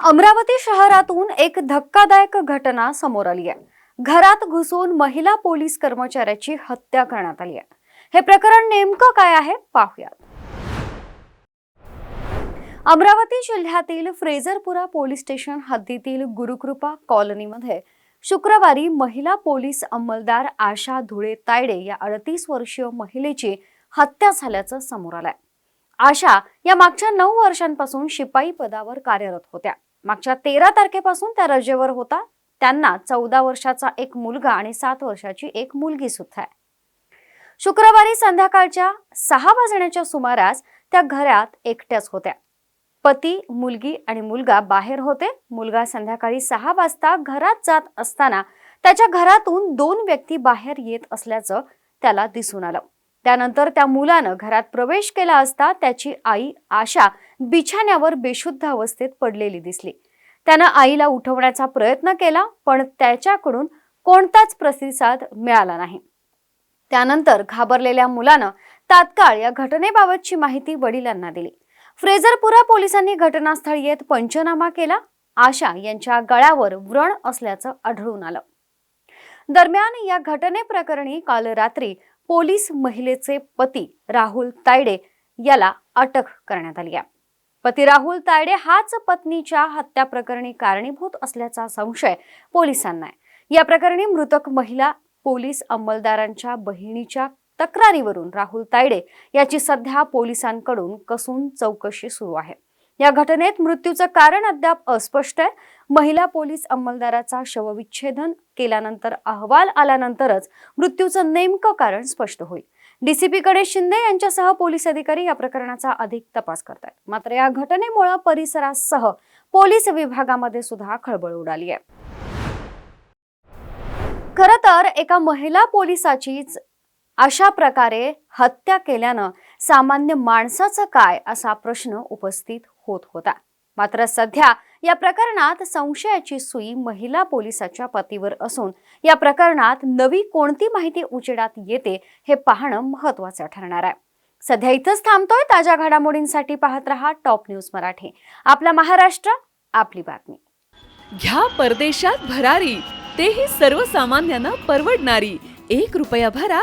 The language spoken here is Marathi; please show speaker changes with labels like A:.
A: अमरावती शहरातून एक धक्कादायक घटना समोर आली आहे. घरात घुसून महिला पोलीस कर्मचाऱ्याची हत्या करण्यात आली आहे. हे प्रकरण नेमकं काय आहे? पाहूयात. अमरावती जिल्ह्यातील फ्रेझरपुरा पोलीस स्टेशन हद्दीतील गुरुकृपा कॉलनीमध्ये शुक्रवारी महिला पोलीस अंमलदार आशा धुळे तायडे या अडतीस वर्षीय महिलेची हत्या झाल्याचं समोर आलंय. आशा या मागच्या नऊ वर्षांपासून शिपाई पदावर कार्यरत होत्या. मागच्या तेरा तारखेपासून त्या रजेवर होता. त्यांना चौदा वर्षाचा एक मुलगा आणि सात वर्षाची एक मुलगी सुद्धा आहे. शुक्रवारी संध्याकाळच्या सहा वाजण्याच्या सुमारास त्या घरात एकट्याच होत्या. पती मुलगी आणि मुलगा बाहेर होते. मुलगा संध्याकाळी सहा वाजता घरात जात असताना त्याच्या घरातून दोन व्यक्ती बाहेर येत असल्याचं त्याला दिसून आलं. त्यानंतर त्या मुलानं घरात प्रवेश केला असता त्याची आई आशा बिछाण्यावर बेशुद्ध अवस्थेत पडलेली दिसली. त्यानं आईला उठवण्याचा प्रयत्न केला पण त्याच्याकडून कोणताच प्रतिसाद मिळाला नाही. त्यानंतर घाबरलेल्या मुलानं तात्काळ या घटनेबाबतची माहिती वडिलांना दिली. फ्रेझरपुरा पोलिसांनी घटनास्थळी येत पंचनामा केला. आशा यांच्या गळ्यावर व्रण असल्याचं आढळून आलं. दरम्यान या घटनेप्रकरणी काल रात्री पोलीस महिलेचे पती राहुल तायडे याला अटक करण्यात आली आहे. पती राहुल तायडे हाच पत्नीच्या हत्या प्रकरणी कारणीभूत असल्याचा संशय पोलिसांना आहे. या प्रकरणी मृतक महिला पोलीस अंमलदारांच्या बहिणीच्या तक्रारीवरून राहुल तायडे याची सध्या पोलिसांकडून कसून चौकशी सुरू आहे. या घटनेत मृत्यूचं कारण अद्याप अस्पष्ट आहे. महिला पोलीस अंमलदाराचा शवविच्छेदन केल्यानंतर अहवाल आल्यानंतरच मृत्यूचं नेमकं कारण स्पष्ट होईल. डीसीपी गणेश शिंदे यांच्यासह पोलीस अधिकारी या प्रकरणाचा अधिक तपास करतात मात्र या घटनेमुळे परिसरासह पोलीस विभागामध्ये सुद्धा खळबळ उडाली आहे. खर तर एका महिला पोलिसाचीच अशा प्रकारे हत्या केल्यानं सामान्य माणसाचं काय असा प्रश्न उपस्थित होत होता. मात्र सध्या या प्रकरणात संशयाची सुई महिला पोलिसाच्या पतीवर असून या प्रकरणात नवी कोणती माहिती उजेडात येते हे पाहणं महत्वाचं ठरणार आहे. सध्या इथंच थांबतोय ताज्या घडामोडींसाठी पाहत रहा टॉप न्यूज मराठी. आपला महाराष्ट्र आपली बातमी.
B: घ्या परदेशात भरारी तेही सर्वसामान्यांना परवडणारी. एक रुपया भरा